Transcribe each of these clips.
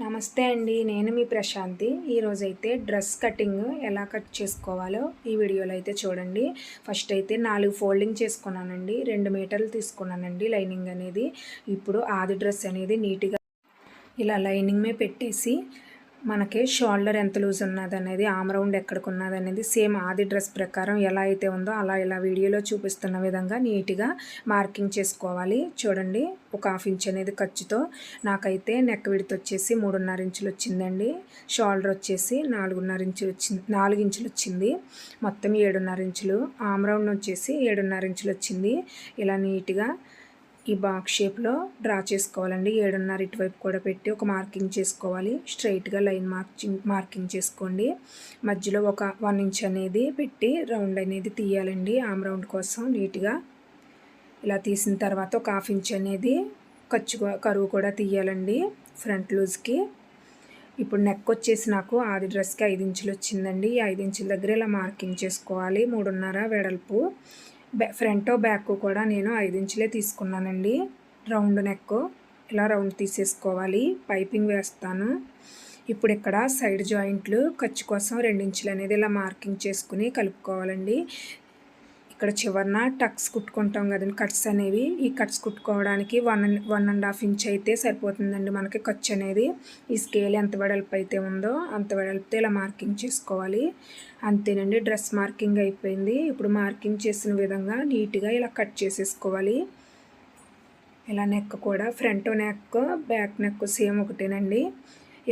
నమస్తే అండి నేను మీ ప్రశాంతి. ఈరోజైతే డ్రెస్ కటింగ్ ఎలా కట్ చేసుకోవాలో ఈ వీడియోలో అయితే చూడండి. ఫస్ట్ అయితే నాలుగు ఫోల్డింగ్ చేసుకున్నానండి రెండు మీటర్లు తీసుకున్నానండి లైనింగ్ అనేది. ఇప్పుడు ఆది డ్రెస్ అనేది నీట్గా ఇలా లైనింగ్ మీద పెట్టేసి మనకి షోల్డర్ ఎంత లూజ్ ఉన్నది అనేది ఆమ్ రౌండ్ ఎక్కడికి ఉన్నది అనేది సేమ్ ఆది డ్రెస్ ప్రకారం ఎలా అయితే ఉందో అలా ఇలా వీడియోలో చూపిస్తున్న విధంగా నీట్గా మార్కింగ్ చేసుకోవాలి. చూడండి ఒక హాఫ్ ఇంచ్ అనేది ఖర్చుతో నాకైతే నెక్ విడత వచ్చేసి మూడున్నర ఇంచులు వచ్చిందండి. షోల్డర్ వచ్చేసి నాలుగున్నర ఇంచులు వచ్చింది నాలుగు ఇంచులు వచ్చింది. మొత్తం ఏడున్నర ఇంచులు ఆమ్ రౌండ్ వచ్చేసి ఏడున్నర ఇంచులు వచ్చింది. ఇలా నీట్గా ఈ బాక్స్ షేప్లో డ్రా చేసుకోవాలండి. ఏడున్నర ఇటువైపు కూడా పెట్టి ఒక మార్కింగ్ చేసుకోవాలి. స్ట్రైట్గా లైన్ మార్కింగ్ మార్కింగ్ చేసుకోండి. మధ్యలో ఒక వన్ ఇంచ్ అనేది పెట్టి రౌండ్ అనేది తీయాలండి. ఆమ్ రౌండ్ కోసం నీట్గా ఇలా తీసిన తర్వాత ఒక హాఫ్ ఇంచ్ అనేది ఖర్చు కరువు కూడా తీయాలండి ఫ్రంట్ లూజ్కి. ఇప్పుడు నెక్ వచ్చేసి నాకు ఆది డ్రెస్కి ఐదు ఇంచులు వచ్చిందండి. ఈ ఐదు ఇంచుల దగ్గర ఇలా మార్కింగ్ చేసుకోవాలి. మూడున్నర వెడల్పు. ఫ్రంట్ బ్యాక్ కూడా నేను ఐదు ఇంచులే తీసుకున్నానండి. రౌండ్ నెక్ ఇలా రౌండ్ తీసేసుకోవాలి. పైపింగ్ వేస్తాను. ఇప్పుడు ఇక్కడ సైడ్ జాయింట్లు ఖర్చు కోసం రెండించులు అనేది ఇలా మార్కింగ్ చేసుకుని కలుపుకోవాలండి. ఇక్కడ చివరన టక్స్ కుట్టుకుంటాం కదండి కట్స్ అనేవి. ఈ cuts కుట్టుకోవడానికి one one and half inch అయితే సరిపోతుందండి మనకి ఖర్చు అనేది. ఈ స్కేల్ ఎంత వెడల్పు అయితే ఉందో అంత వెడల్పుతో ఇలా మార్కింగ్ చేసుకోవాలి. అంతేనండి డ్రెస్ మార్కింగ్ అయిపోయింది. ఇప్పుడు మార్కింగ్ చేసిన విధంగా నీట్గా ఇలా కట్ చేసేసుకోవాలి. ఇలా నెక్ కూడా front neck back neck same ఒకటేనండి.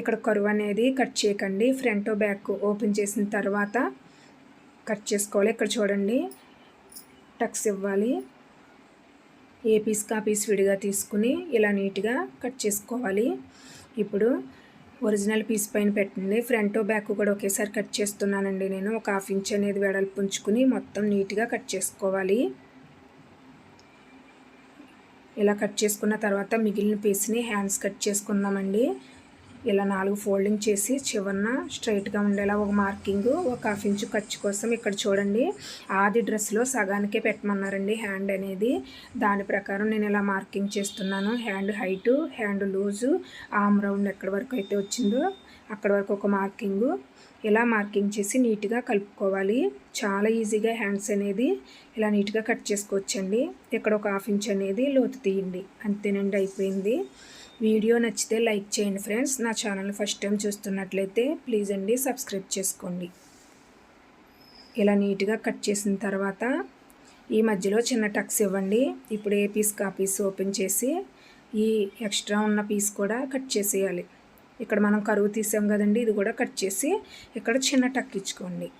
ఇక్కడ కరువు అనేది కట్ చేయకండి. ఫ్రంట్ బ్యాక్ ఓపెన్ చేసిన తర్వాత కట్ చేసుకోవాలి. ఇక్కడ చూడండి టక్స్ ఇవ్వాలి. ఏ పీస్ కా పీస్ విడిగా తీసుకుని ఇలా నీట్గా కట్ చేసుకోవాలి. ఇప్పుడు ఒరిజినల్ పీస్ పైన పెట్టండి. ఫ్రంట్ బ్యాక్ కూడా ఒకేసారి కట్ చేస్తున్నానండి నేను. ఒక హాఫ్ ఇంచ్ అనేది వెడల్పు ఉంచుకుని మొత్తం నీట్గా కట్ చేసుకోవాలి. ఇలా కట్ చేసుకున్న తర్వాత మిగిలిన పీస్ని హ్యాండ్స్ కట్ చేసుకుందామండి. ఇలా నాలుగు ఫోల్డింగ్ చేసి చివరన స్ట్రైట్గా ఉండేలా ఒక మార్కింగ్ ఒక హాఫ్ ఇంచు ఖర్చు కోసం ఇక్కడ చూడండి. ఆది డ్రెస్లో సగానికే పెట్టమన్నారండి హ్యాండ్ అనేది. దాని ప్రకారం నేను ఇలా మార్కింగ్ చేస్తున్నాను. Hand height hand loose arm round ఎక్కడి వరకు అయితే వచ్చిందో అక్కడ వరకు ఒక మార్కింగు. ఇలా మార్కింగ్ చేసి నీట్గా కలుపుకోవాలి. చాలా ఈజీగా హ్యాండ్స్ అనేది ఇలా నీట్గా కట్ చేసుకోవచ్చండి. ఇక్కడ ఒక హాఫ్ ఇంచ్ అనేది లోతు తీయండి. అంతేనండి అయిపోయింది. వీడియో నచ్చితే లైక్ చేయండి ఫ్రెండ్స్. నా ఛానల్ ఫస్ట్ టైం చూస్తున్నట్లయితే ప్లీజ్ అండి సబ్స్క్రైబ్ చేసుకోండి. ఇలా నీట్గా కట్ చేసిన తర్వాత ఈ మధ్యలో చిన్న టక్స్ ఇవ్వండి. ఇప్పుడు ఏ పీస్ కా పీస్ ఓపెన్ చేసి ఈ ఎక్స్ట్రా ఉన్న పీస్ కూడా కట్ చేసేయాలి. ఇక్కడ మనం కరువు తీసాం కదండి ఇది కూడా కట్ చేసి ఇక్కడ చిన్న టక్ ఇచ్చుకోండి.